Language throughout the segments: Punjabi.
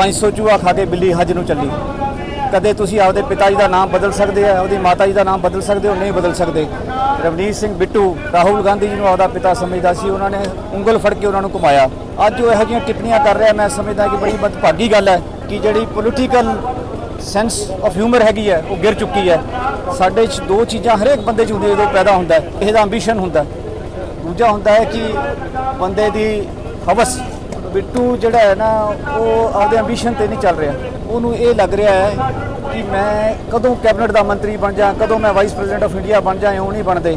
500 ਚੂਹਾ ਖਾ ਕੇ ਬਿੱਲੀ ਹੱਜ ਨੂੰ ਚੱਲੀ। ਕਦੇ ਤੁਸੀਂ ਆਪਦੇ ਪਿਤਾ ਜੀ ਦਾ ਨਾਮ ਬਦਲ ਸਕਦੇ ਆ ਉਹਦੀ ਮਾਤਾ ਜੀ ਦਾ ਨਾਮ ਬਦਲ ਸਕਦੇ ਹੋ, ਨਹੀਂ ਬਦਲ ਸਕਦੇ। ਰਵਨੀਤ ਸਿੰਘ ਬਿੱਟੂ, ਰਾਹੁਲ ਗਾਂਧੀ ਜੀ ਨੂੰ ਆਪਦਾ ਪਿਤਾ ਸਮਝਦਾ ਸੀ, ਉਹਨਾਂ ਨੇ ਉਂਗਲ ਫੜ ਕੇ ਉਹਨਾਂ ਨੂੰ ਘੁਮਾਇਆ। ਅੱਜ ਉਹ ਇਹੋ ਜਿਹੀਆਂ ਟਿੱਪਣੀਆਂ ਕਰ ਰਿਹਾ, ਮੈਂ ਸਮਝਦਾ ਕਿ ਬੜੀ ਮਦਭਾਗੀ ਗੱਲ ਹੈ ਕਿ ਜਿਹੜੀ ਪੋਲੀਟੀਕਲ ਸੈਂਸ ਆਫ ਹਿਊਮਰ ਹੈਗੀ ਹੈ, ਉਹ ਗਿਰ ਚੁੱਕੀ ਹੈ। ਸਾਡੇ 'ਚ ਦੋ ਚੀਜ਼ਾਂ ਹਰੇਕ ਬੰਦੇ 'ਚ ਹੁੰਦੀਆਂ, ਜਦੋਂ ਪੈਦਾ ਹੁੰਦਾ, ਇਹਦਾ ਕਿਸੇ ਐਂਬੀਸ਼ਨ ਹੁੰਦਾ। ਦੂਜਾ ਹੁੰਦਾ ਹੈ ਕਿ ਬੰਦੇ ਦੀ ਹਵਸ ਬਿੱਟੂ ਜਿਹੜਾ ਹੈ ਨਾ, ਉਹ ਆਪਦੇ ਐਂਬੀਸ਼ਨ ਤੇ ਨਹੀਂ ਚੱਲ ਰਿਹਾ। ਉਹਨੂੰ ਇਹ ਲੱਗ ਰਿਹਾ ਹੈ ਕਿ ਮੈਂ ਕਦੋਂ ਕੈਬਨਿਟ ਦਾ ਮੰਤਰੀ ਬਣ ਜਾ, ਕਦੋਂ ਮੈਂ ਵਾਈਸ ਪ੍ਰੈਜ਼ੀਡੈਂਟ ਆਫ ਇੰਡੀਆ ਬਣ ਜਾ ਉਹ ਨਹੀਂ ਬਣਦੇ।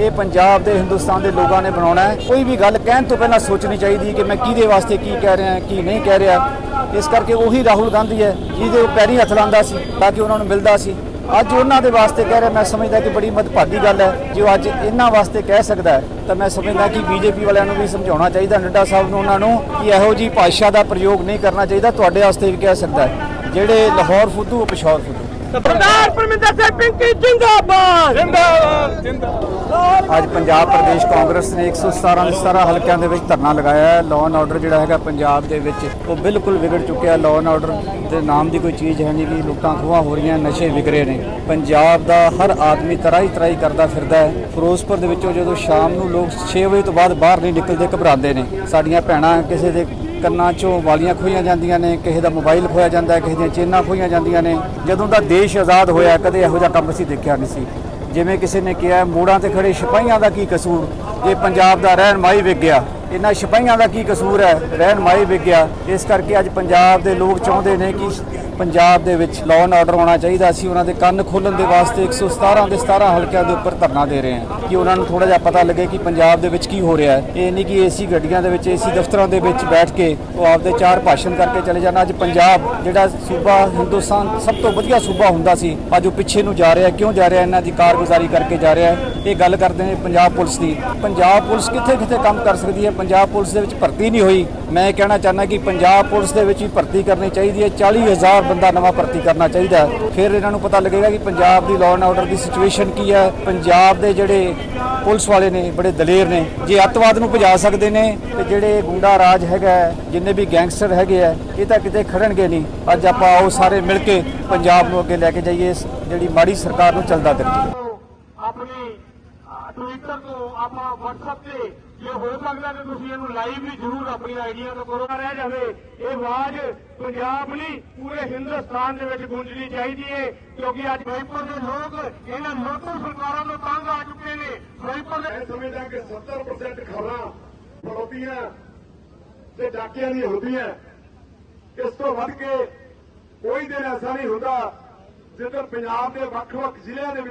ਇਹ ਪੰਜਾਬ ਦੇ, ਹਿੰਦੁਸਤਾਨ ਦੇ ਲੋਕਾਂ ਨੇ ਬਣਾਉਣਾ ਹੈ। ਕੋਈ ਵੀ ਗੱਲ ਕਹਿਣ ਤੋਂ ਪਹਿਲਾਂ ਸੋਚਣੀ ਚਾਹੀਦੀ ਕਿ ਮੈਂ ਕਿਹਦੇ ਵਾਸਤੇ ਕੀ ਕਹਿ ਰਿਹਾ, ਕੀ ਨਹੀਂ ਕਹਿ ਰਿਹਾ। ਇਸ ਕਰਕੇ ਉਹੀ ਰਾਹੁਲ ਗਾਂਧੀ ਹੈ, ਜਿਹਦੇ ਉਹ ਪੈਰੀ ਹੱਥ ਲਾਉਂਦਾ ਸੀ, ਤਾਂ ਕਿ ਉਹਨਾਂ ਨੂੰ ਮਿਲਦਾ ਸੀ। ਅੱਜ ਉਹਨਾਂ ਦੇ ਵਾਸਤੇ ਕਹਿ ਰਿਹਾ, ਮੈਂ ਸਮਝਦਾ ਕਿ ਬੜੀ ਮਦਭਾਗੀ ਗੱਲ ਹੈ। ਜੋ ਅੱਜ ਇਹਨਾਂ ਵਾਸਤੇ ਕਹਿ ਸਕਦਾ ਤਾਂ ਮੈਂ ਸਮਝਦਾ ਕਿ ਬੀਜੇਪੀ ਵਾਲਿਆਂ ਨੂੰ ਵੀ ਸਮਝਾਉਣਾ ਚਾਹੀਦਾ। ਨੱਡਾ ਸਾਹਿਬ ਨੂੰ ਉਹਨਾਂ ਨੂੰ ਕਿ ਇਹੋ ਜੀ ਭਾਸ਼ਾ ਦਾ ਪ੍ਰਯੋਗ ਨਹੀਂ ਕਰਨਾ ਚਾਹੀਦਾ, ਤੁਹਾਡੇ ਵਾਸਤੇ ਵੀ ਕਹਿ ਸਕਦਾ ਜਿਹੜੇ ਲਾਹੌਰ ਫੁੱਦੂ, ਉਹ ਪਿਸ਼ੌਰ ਫੁੱਦੂ। ਸਰਦਾਰ ਪਰਮਿੰਦਰ ਸਿੰਘ ਪਿੰਕੀ ਜਿੰਦਾਬਾਦ। ਜਿੰਦਾਬਾਦ ਜਿੰਦਾਬਾਦ। ਅੱਜ ਪੰਜਾਬ ਪ੍ਰਦੇਸ਼ ਕਾਂਗਰਸ ਨੇ 117 ਦੇ 17 ਹਲਕਿਆਂ ਦੇ ਵਿੱਚ ਧਰਨਾ ਲਗਾਇਆ ਹੈ। ਲਾਅ ਐਂਡ ਆਰਡਰ ਜਿਹੜਾ ਹੈਗਾ ਪੰਜਾਬ ਦੇ ਵਿੱਚ ਉਹ ਬਿਲਕੁਲ ਵਿਗੜ ਚੁੱਕਿਆ ਲਾਅ ਐਂਡ ਆਰਡਰ ਦੇ ਨਾਮ ਦੀ ਕੋਈ ਚੀਜ਼ ਹੈ ਨਹੀਂ ਕਿ ਲੁੱਟਾਂ ਖੋਹਾਂ ਹੋ ਰਹੀਆਂ ਨਸ਼ੇ ਵਿਕ ਰਹੇ ਨੇ। ਪੰਜਾਬ ਦਾ ਹਰ ਆਦਮੀ ਤਰਾਈ ਤਰਾਈ ਕਰਦਾ ਫਿਰਦਾ ਹੈ। ਫਿਰੋਜ਼ਪੁਰ ਦੇ ਵਿੱਚੋਂ ਜਦੋਂ ਸ਼ਾਮ ਨੂੰ ਲੋਕ 6 ਵਜੇ ਤੋਂ ਬਾਅਦ ਬਾਹਰ ਨਹੀਂ ਨਿਕਲਦੇ ਘਬਰਾਉਂਦੇ ਨੇ। ਸਾਡੀਆਂ ਭੈਣਾਂ ਕਿਸੇ ਦੇ ਕੰਨਾਂ 'ਚੋਂ ਵਾਲੀਆਂ ਖੋਈਆਂ ਜਾਂਦੀਆਂ ਨੇ, ਕਿਸੇ ਦਾ ਮੋਬਾਈਲ ਖੋਇਆ ਜਾਂਦਾ ਹੈ, ਕਿਸੇ ਦੀਆਂ ਚੇਨਾਂ ਖੋਈਆਂ ਜਾਂਦੀਆਂ ਨੇ। ਜਦੋਂ ਦਾ ਦੇਸ਼ ਆਜ਼ਾਦ ਹੋਇਆ, ਕਦੇ ਇਹੋ ਜਿਹਾ ਕੰਮ ਅਸੀਂ ਦੇਖਿਆ ਨਹੀਂ ਸੀ। ਜਿਵੇਂ ਕਿਸੇ ਨੇ ਕਿਹਾ, ਮੋੜਾਂ ਤੇ ਖੜੇ ਸਿਪਾਹੀਆਂ ਦਾ ਕੀ ਕਸੂਰ? ਇਹ ਪੰਜਾਬ ਦਾ ਰਹਿਨਮਾਈ ਵਿਕ ਗਿਆ। ਇਹਨਾਂ ਸਿਪਾਹੀਆਂ ਦਾ ਕੀ ਕਸੂਰ ਹੈ? ਰਹਿਨਮਾਈ ਵਿਕ ਗਿਆ। ਇਸ ਕਰਕੇ ਅੱਜ ਪੰਜਾਬ ਦੇ ਲੋਕ ਚਾਹੁੰਦੇ ਨੇ ਕਿ ਪੰਜਾਬ ਦੇ ਵਿੱਚ ਲਾਅ ਐਂਡ ਆਰਡਰ ਹੋਣਾ ਚਾਹੀਦਾ, ਅਸੀਂ ਉਹਨਾਂ ਦੇ ਕੰਨ ਖੋਲਣ ਦੇ ਵਾਸਤੇ 117 ਦੇ 17 ਹਲਕਿਆਂ ਦੇ ਉੱਪਰ ਧਰਨਾ ਦੇ ਰਹੇ ਹਾਂ ਕਿ ਉਹਨਾਂ ਨੂੰ ਥੋੜਾ ਜਿਹਾ ਪਤਾ ਲੱਗੇ ਕਿ ਪੰਜਾਬ ਦੇ ਵਿੱਚ ਕੀ ਹੋ ਰਿਹਾ ਹੈ। ਇਹ ਨਹੀਂ ਕਿ ਏਸੀ ਗੱਡੀਆਂ ਦੇ ਵਿੱਚ ਏਸੀ ਦਫ਼ਤਰਾਂ ਦੇ ਵਿੱਚ ਬੈਠ ਕੇ ਉਹ ਆਪਦੇ ਚਾਰ ਭਾਸ਼ਣ ਕਰਕੇ ਚਲੇ ਜਾਣਾ। ਅੱਜ ਪੰਜਾਬ ਜਿਹੜਾ ਸੂਬਾ ਹਿੰਦੁਸਤਾਨ ਸਭ ਤੋਂ ਵਧੀਆ ਸੂਬਾ ਹੁੰਦਾ ਸੀ, ਅੱਜ ਉਹ ਪਿੱਛੇ ਨੂੰ ਜਾ ਰਿਹਾ ਕਿਉਂ ਜਾ ਰਿਹਾ? ਇਹਨਾਂ ਦੀ ਕਾਰਗੁਜ਼ਾਰੀ ਕਰਕੇ ਜਾ ਰਿਹਾ ਇਹ ਗੱਲ ਕਰਦੇ ਨੇ ਪੰਜਾਬ ਪੁਲਿਸ ਦੀ। ਪੰਜਾਬ ਪੁਲਿਸ ਕਿੱਥੇ ਕਿੱਥੇ ਕੰਮ ਕਰ ਸਕਦੀ ਹੈ? ਪੰਜਾਬ ਪੁਲਿਸ ਦੇ ਵਿੱਚ ਭਰਤੀ ਨਹੀਂ ਹੋਈ। ਮੈਂ ਇਹ ਕਹਿਣਾ ਚਾਹੁੰਦਾ ਕਿ ਪੰਜਾਬ ਪੁਲਿਸ ਦੇ ਵਿੱਚ ਵੀ ਭਰਤੀ ਕਰਨੀ ਚਾਹੀਦੀ ਹੈ। 40000 ਬੰਦਾ ਨਵਾਂ ਭਰਤੀ ਕਰਨਾ ਚਾਹੀਦਾ ਫਿਰ ਇਹਨਾਂ ਨੂੰ ਪਤਾ ਲੱਗੇਗਾ ਕਿ ਪੰਜਾਬ ਦੀ ਲਾਅ ਐਂਡ ਆਰਡਰ ਦੀ ਸਿਚੁਏਸ਼ਨ ਕੀ ਹੈ। ਪੰਜਾਬ ਦੇ ਜਿਹੜੇ ਪੁਲਿਸ ਵਾਲੇ ਨੇ ਬੜੇ ਦਲੇਰ ਨੇ ਜੇ ਅੱਤਵਾਦ ਨੂੰ ਭਜਾ ਸਕਦੇ ਨੇ ਤੇ ਜਿਹੜੇ ਗੁੰਡਾ ਰਾਜ ਹੈਗਾ ਹੈ, ਜਿੰਨੇ ਵੀ ਗੈਂਗਸਟਰ ਹੈਗੇ ਆ ਇਹ ਤਾਂ ਕਿਤੇ ਖੜਨਗੇ ਨਹੀਂ। ਅੱਜ ਆਪਾਂ ਉਹ ਸਾਰੇ ਮਿਲ ਕੇ ਪੰਜਾਬ ਨੂੰ ਅੱਗੇ ਲੈ ਕੇ ਜਾਈਏ ਜਿਹੜੀ ਮਾੜੀ ਸਰਕਾਰ ਨੂੰ ਚੱਲਦਾ ਕਰੀਏ ਆਪਣੀ ਟਵਿੱਟਰ ਤੋਂ ਆਪਾਂ WhatsApp ਤੇ ਜੇ ਹੋ ਸਕਦਾ ਤੇ ਤੁਸੀਂ ਇਹਨੂੰ ਲਾਈਵ ਵੀ ਜ਼ਰੂਰ ਆਪਣੀ ਆਈਡੀਆਂ ਤੋਂ ਕਰੋ। ਰਹਿ ਜਾਵੇ। ਇਹ ਆਵਾਜ਼ ਪੰਜਾਬ ਲਈ ਪੂਰੇ ਹਿੰਦੁਸਤਾਨ ਦੇ ਵਿੱਚ ਗੂੰਜਣੀ ਚਾਹੀਦੀ ਹੈ ਕਿਉਂਕਿ ਅੱਜ ਫਿਰੋਜ਼ਪੁਰ ਦੇ ਲੋਕ ਇਹਨਾਂ ਲੋਟੂ ਸਰਕਾਰਾਂ ਤੋਂ ਤੰਗ ਆ ਚੁੱਕੇ ਨੇ। ਫਿਰੋਜ਼ਪੁਰ ਦੇ ਸਮਝਦਾ ਕਿ 70% ਖਬਰਾਂ ਫੜੋਤੀਆਂ ਤੇ ਡਾਕਿਆਂ ਦੀਆਂ ਹੁੰਦੀਆਂ। ਇਸ ਤੋਂ ਵੱਧ ਕੇ ਕੋਈ ਦਿਨ ਐਸਾ ਨਹੀਂ ਹੁੰਦਾ ਜਦੋਂ ਪੰਜਾਬ ਦੇ ਵੱਖ-ਵੱਖ ਜ਼ਿਲ੍ਹਿਆਂ ਦੇ ਵਿੱਚ